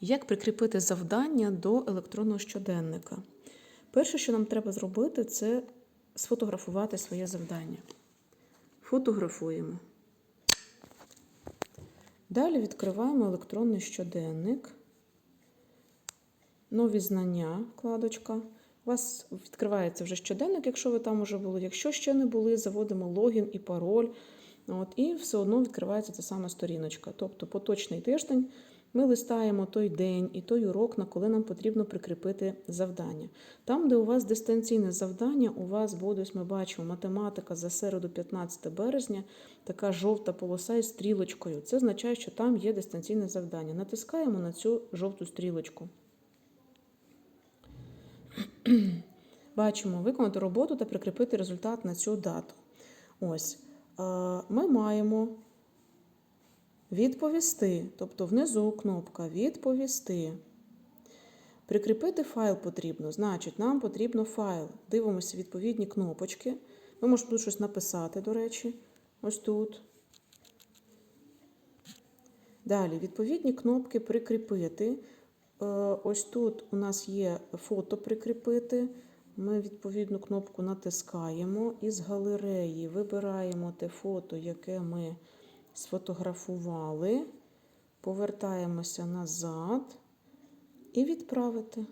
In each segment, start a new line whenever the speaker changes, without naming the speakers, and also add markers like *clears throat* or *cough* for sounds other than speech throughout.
Як прикріпити завдання до електронного щоденника? Перше, що нам треба зробити, це сфотографувати своє завдання. Фотографуємо. Далі відкриваємо електронний щоденник. Нові знання, вкладочка. У вас відкривається вже щоденник, якщо ви там вже були. Якщо ще не були, заводимо логін і пароль. От, І все одно відкривається та сама сторіночка. Тобто поточний тиждень ми листаємо той день і той урок, на коли нам потрібно прикріпити завдання. Там, де у вас дистанційне завдання, у вас буде, ось ми бачимо, математика за середу 15 березня, така жовта полоса із стрілочкою. Це означає, що там є дистанційне завдання. Натискаємо на цю жовту стрілочку. *clears throat* Бачимо виконати роботу та прикріпити результат на цю дату. Ось е, ми маємо відповісти, тобто внизу кнопка Відповісти. Прикріпити файл потрібно, значить, нам потрібно файл. Дивимося відповідні кнопочки. Ми можемо тут щось написати, до речі, ось тут. Далі, відповідні кнопки прикріпити. Е, Ось тут у нас є фото прикріпити. Ми відповідну кнопку натискаємо і з галереї вибираємо те фото, яке ми сфотографували, повертаємося назад і відправити.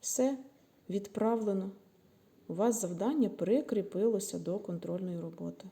Все відправлено. У вас завдання прикріпилося до контрольної роботи.